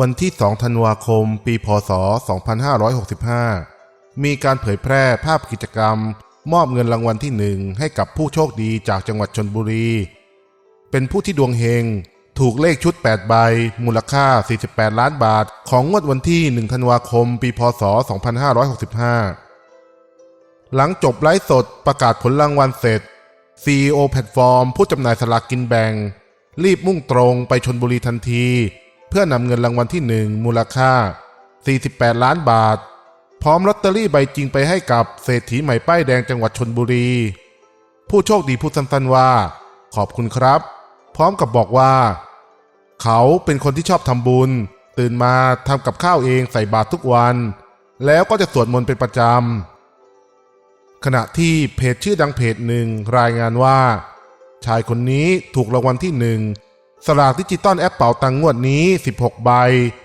วันที่ 2 ธันวาคม ปี พศ 2565 มีการเผยแพร่ภาพกิจกรรม มอบเงินรางวัลที่หนึ่งให้กับผู้โชคดีจากจังหวัดชนบุรี เป็นผู้ที่ดวงเฮง ถูกเลขชุด 8 ใบ มูลค่า 48 ล้านบาท ของงวดวันที่ 1 ธันวาคม ปี พศ 2565 หลังจบไลฟ์สดประกาศผลรางวัลเสร็จ CEO แพลตฟอร์ม ผู้จำหน่ายสลากกินแบ่ง รีบมุ่งตรงไปชนบุรีทันที พื่อนำเงินรางวัลที่หนึ่งมูลค่า 48 ล้านบาท พร้อมลอตเตอรี่ใบจริงไปให้กับเศรษฐีใหม่ป้ายแดงจังหวัดชนบุรี ผู้โชคดีพูดสั้นๆว่า ขอบคุณครับ พร้อมกับบอกว่า เขาเป็นคนที่ชอบทำบุญ ตื่นมาทำกับข้าวเองใส่บาตรทุกวัน แล้วก็จะสวดมนต์เป็นประจำขณะที่เพจชื่อดังเพจหนึ่งรายงานว่า ชายคนนี้ถูกรางวัลที่หนึ่ง สลากดิจิตอลแอปเป๋าตังงวดนี้ 16 ใบ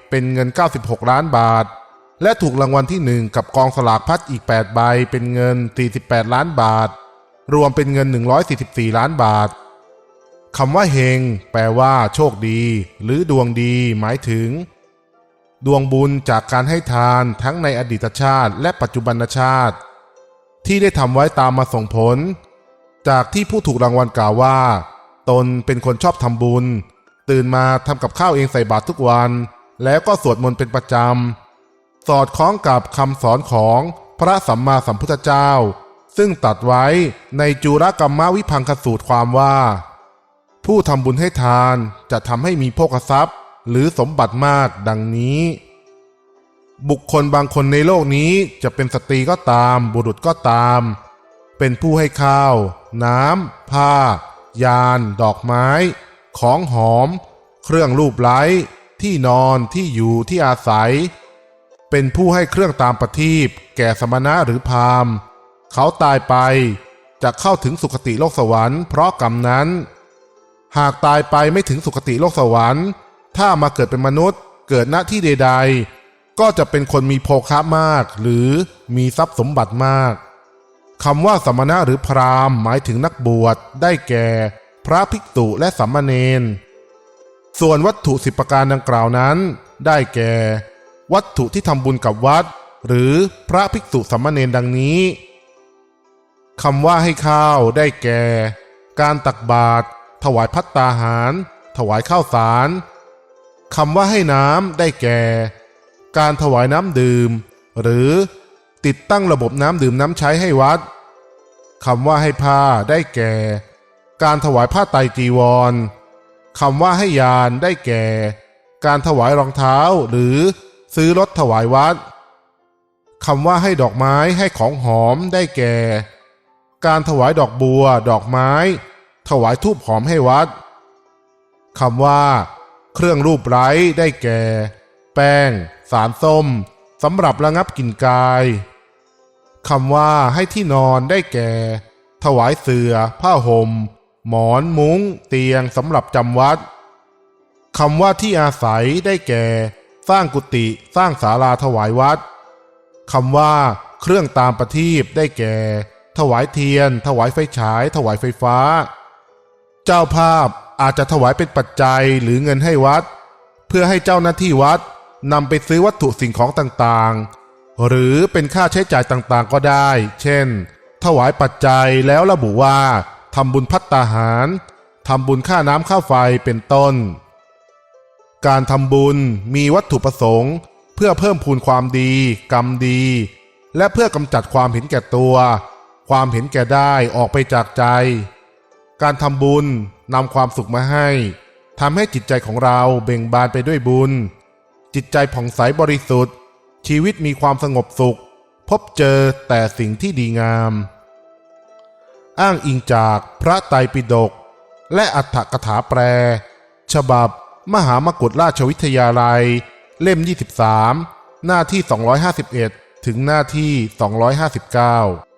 เป็นเงิน 96 ล้านบาท และถูกรางวัลที่หนึ่งกับกองสลากพัดอีก 8 ใบ เป็นเงิน 48 ล้านบาท รวมเป็นเงิน 144 ล้านบาทคำว่าเฮงแปลว่า โชคดี หรือดวงดี หมายถึง ดวงบุญจากการให้ทานทั้งในอดีตชาติ และปัจจุบันชาติ ที่ได้ทำไว้ตามมาส่งผล จากที่ผู้ถูกรางวัลกล่าวว่า ตนเป็นคนชอบทำบุญ ตื่นมาทำกับข้าวเองใส่บาตรทุกวัน แล้วก็สวดมนต์เป็นประจำ สอดคล้องกับคำสอนของพระสัมมาสัมพุทธเจ้า ซึ่งตัดไว้ในจุรกรรมวิพังคสูตรความว่า ผู้ทำบุญให้ทานจะทำให้มีโภคทรัพย์ หรือสมบัติมากดังนี้บุคคลบางคนในโลกนี้จะเป็นสตรีก็ตาม บุรุษก็ตาม เป็นผู้ให้ข้าว น้ำผ้า ยาน ดอกไม้ ของหอม เครื่องรูปไล้ที่นอนที่อยู่ที่อาศัย เป็นผู้ให้เครื่องตามประทีปแก่สมณะหรือพราหมณ์เขาตายไปจะเข้าถึงสุคติโลกสวรรค์เพราะกรรมนั้น หากตายไปไม่ถึงสุคติโลกสวรรค์ ถ้ามาเกิดเป็นมนุษย์เกิดณที่ใด ๆ ก็จะเป็นคนมีโภคะมาก หรือมีทรัพย์สมบัติมาก คำว่าสมณะหรือพราหมณ์หมายถึงนักบวชได้แก่ พระภิกษุและสัมมาเนนส่วนวัตถุสิบประการดังกล่าวนั้น ได้แก่ วัตถุที่ทำบุญกับวัด หรือพระภิกษุสัมมาเนนดังนี้คำว่าให้ข้าวได้แก่ การตักบาตรถวายพัตตาหาร ถวายข้าวสารคำว่าให้น้ำได้แก่ การถวายน้ำดื่ม หรือ ติดตั้งระบบน้ำดื่มน้ำใช้ให้วัดคำว่าให้ผ้าได้แก่ การถวายผ้าไตรจีวรคำว่าให้ยานได้แก่ การถวายรองเท้าหรือซื้อรถถวายวัดคำว่าให้ดอกไม้ให้ของหอมได้แก่ การถวายดอกบัว ดอกไม้ ถวายทูบหอมให้วัดคำว่า เครื่องรูปไร้ได้แก่ แป้ง สารส้ม สำหรับระงับกลิ่นกายคำว่าให้ที่นอนได้แก่ ถวายเสือผ้าหม่ม หมอนมุง้ง เตียงสำหรับจำวัดคำว่าที่อาศัยได้แก่ สร้างกุฏิสร้างศาลาถวายวัดคำว่า เครื่องตามประทีปได้แก่ ถวายเทียน ถวายไฟฉาย ถวายไฟฟ้า เจ้าภาพอาจจะถวายเป็นปัจจัยหรือเงินให้วัด เพื่อให้เจ้าหน้าที่วัด นำไปซื้อวัตถุสิ่งของต่างๆ หรือเป็นค่าใช้จ่ายต่างๆก็ได้ เช่น ถวายปัจจัยแล้วระบุว่าทำบุญพัตตาหารทำบุญค่าน้ำค่าไฟเป็นต้น การทำบุญมีวัตถุประสงค์ เพื่อเพิ่มพูนความดี กรรมดี และเพื่อกำจัดความเห็นแก่ตัว ความเห็นแก่ได้ออกไปจากใจ การทำบุญนำความสุขมาให้ทำให้จิตใจของเราเบ่งบานไปด้วยบุญ จิตใจผ่องใสบริสุทธิ์ ชีวิตมีความสงบสุข พบเจอแต่สิ่งที่ดีงาม อ้างอิงจากพระไตรปิฎกและอัฏฐกถาแปล ฉบับ มหามกุฏราชวิทยาลัย เล่ม 23 หน้าที่ 251 ถึงหน้าที่ 259